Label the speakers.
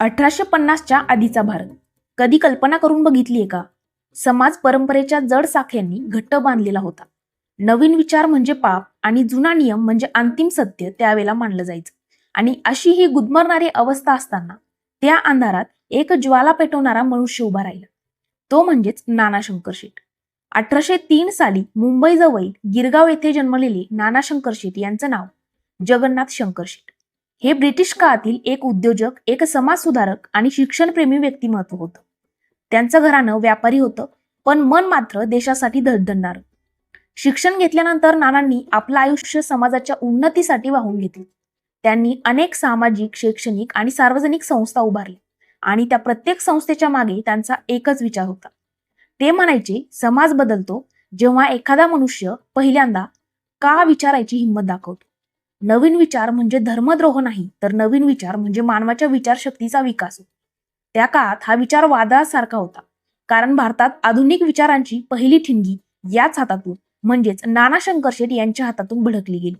Speaker 1: अठराशे पन्नासच्या आधीचा भारत. कधी कल्पना करून बघितलीये का? समाज परंपरेच्या जड साख्यांनी घट्ट बांधलेला होता. नवीन विचार म्हणजे पाप आणि जुना नियम म्हणजे अंतिम सत्य त्यावेळेला मानलं जायचं. आणि अशी ही गुदमरणारी अवस्था असताना त्या अंधारात एक ज्वाला पेटवणारा मनुष्य उभा राहिला. तो म्हणजेच नाना शंकर शेठ. अठराशे तीन साली मुंबईजवळ गिरगाव येथे जन्मलेले नाना शंकर शेठ यांचं नाव जगन्नाथ शंकर शेठ. हे ब्रिटिश काळातील एक उद्योजक एक समाजसुधारक आणि शिक्षणप्रेमी व्यक्तिमत्व होतं. त्यांचं घराणं व्यापारी होतं पण मन मात्र देशासाठी धडधडणार. शिक्षण घेतल्यानंतर नानांनी आपलं आयुष्य समाजाच्या उन्नतीसाठी वाहून घेतले. त्यांनी अनेक सामाजिक शैक्षणिक आणि सार्वजनिक संस्था उभारल्या आणि त्या प्रत्येक संस्थेच्या मागे त्यांचा एकच विचार होता. ते म्हणायचे समाज बदलतो जेव्हा एखादा मनुष्य पहिल्यांदा का विचारायची हिंमत दाखवतो? नवीन विचार म्हणजे धर्मद्रोह नाही तर नवीन विचार म्हणजे मानवाच्या विचारशक्तीचा विकास त्या काळात हा विचार वादळासारखा होता. कारण भारतात आधुनिक विचारांची पहिली ठिणगी याच हातातून म्हणजेच नाना शंकर शेठ यांच्या हातातून भडकली गेली.